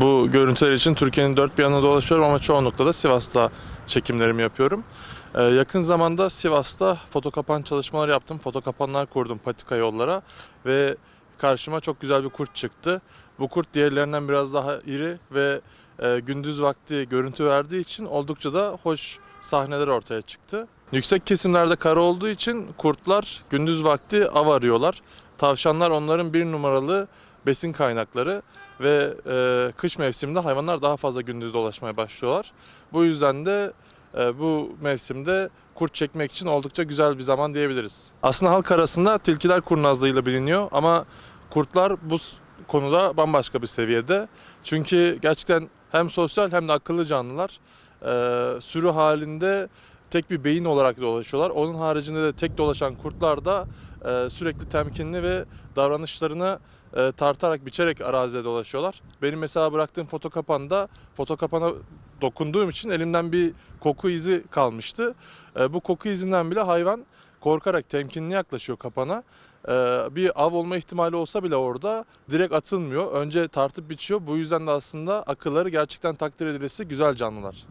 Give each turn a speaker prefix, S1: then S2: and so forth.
S1: Bu görüntüler için Türkiye'nin dört bir yanına dolaşıyorum ama çoğunlukla da Sivas'ta çekimlerimi yapıyorum. Ee, yakın zamanda Sivas'ta foto kapan çalışmaları yaptım. Foto kapanlar kurdum patika yollara ve karşıma çok güzel bir kurt çıktı. Bu kurt diğerlerinden biraz daha iri ve e, gündüz vakti görüntü verdiği için oldukça da hoş sahneler ortaya çıktı. Yüksek kesimlerde kar olduğu için kurtlar gündüz vakti av arıyorlar. Tavşanlar onların bir numaralı besin kaynakları ve e, kış mevsiminde hayvanlar daha fazla gündüz dolaşmaya başlıyorlar. Bu yüzden de e, bu mevsimde kurt çekmek için oldukça güzel bir zaman diyebiliriz. Aslında halk arasında tilkiler kurnazlığıyla biliniyor ama kurtlar bu konuda bambaşka bir seviyede. Çünkü gerçekten hem sosyal hem de akıllı canlılar. E, sürü halinde tek bir beyin olarak dolaşıyorlar. Onun haricinde de tek dolaşan kurtlar da e, sürekli temkinli ve davranışlarını e, tartarak, biçerek arazide dolaşıyorlar. Benim mesela bıraktığım foto kapanda foto kapana dokunduğum için elimden bir koku izi kalmıştı. E, bu koku izinden bile hayvan korkarak temkinli yaklaşıyor kapana. E, bir av olma ihtimali olsa bile orada direkt atılmıyor. Önce tartıp biçiyor. Bu yüzden de aslında akılları gerçekten takdir edilesi güzel canlılar.